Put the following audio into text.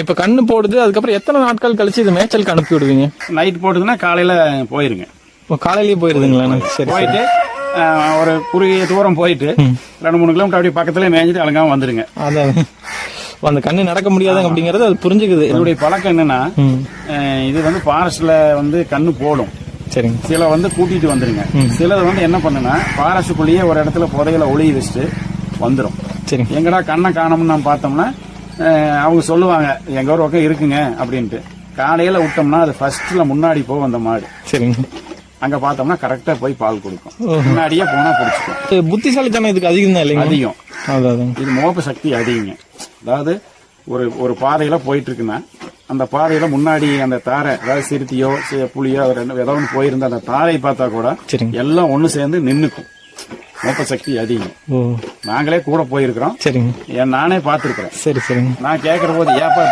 இப்ப கண்ணு போடுது அதுக்கப்புறம் எத்தனை நாட்கள் கழிச்சு இது மேய்ச்சலுக்கு அனுப்பி விடுவீங்க? நைட் போட்டுதுன்னா காலையில போயிருங்க. இப்போ காலையிலேயே போயிருதுங்களா? சரி போயிட்டு ஒரு குறுகிய தூரம் போயிட்டு ரெண்டு மூணு கிலோமீட்டர் அப்படியே பக்கத்துல மேய்ஞ்சிட்டு அலங்காம வந்துருங்க. அதான். அந்த கண்ணு நடக்க முடியாதுங்க அப்படிங்கறது அது புரிஞ்சுக்குது. இதனுடைய பழக்கம் என்னன்னா இது வந்து ஃபாரஸ்ட்ல வந்து கண்ணு போடும். சரிங்க. சில வந்து கூட்டிட்டு வந்துருங்க. சிலது வந்து என்ன பண்ணுனா ஃபாரஸ்டுக்குள்ளேயே ஒரு இடத்துல புதையில ஒளிய வச்சுட்டு வந்துடும் சரிங்க. எங்கடா கண்ணை காணோம்னு நம்ம பார்த்தோம்னா அவங்க சொல்லுவாங்க எங்க ஒரு பக்கம் இருக்குங்க அப்படின்ட்டு. காலையில விட்டோம்னா அது ஃபர்ஸ்ட்ல முன்னாடி போகும் அந்த மாடு. சரிங்க. அங்க பார்த்தோம்னா கரெக்டா போய் பால் கொடுக்கும். முன்னாடியே போனா பிடிச்சிக்கும். புத்திசாலித்தனம் இதுக்கு அதிகம் தான் இல்லைங்க அதிகம். இது மோப்ப சக்தி அதிகங்க. அதாவது ஒரு ஒரு பாதையில போயிட்டு இருக்குன்னா அந்த பாதையில முன்னாடி அந்த தாரை அதாவது சிறுத்தையோ ரெண்டு ஏதோ ஒன்று போயிருந்த அந்த தாரை பார்த்தா கூட எல்லாம் ஒண்ணு சேர்ந்து நின்னுக்கும். மோப்ப சக்தி அதிகம் நாங்களே கூட போயிருக்கிறோம். சரிங்க. நானே பார்த்துருக்கிறேன். சரி சரிங்க. நான் கேட்கிற போது ஏப்பா இப்படி